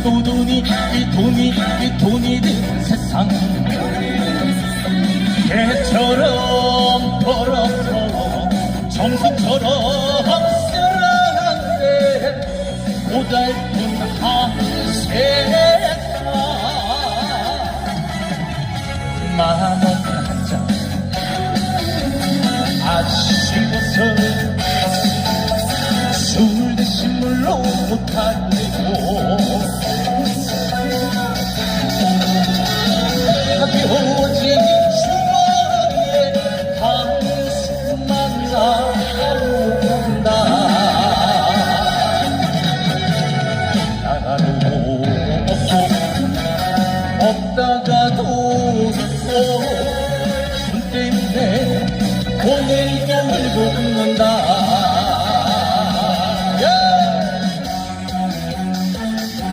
것도 돈이 이 돈이 이 돈이 되는 세상. 개처럼 더럽고 정수처럼 고달픈 한 세상 마음 한장 아쉬워서 술 대신 물로 못하고. 가벼워진 주머니에 한숨만 나 돈 때문에 오늘도 울고 웃는다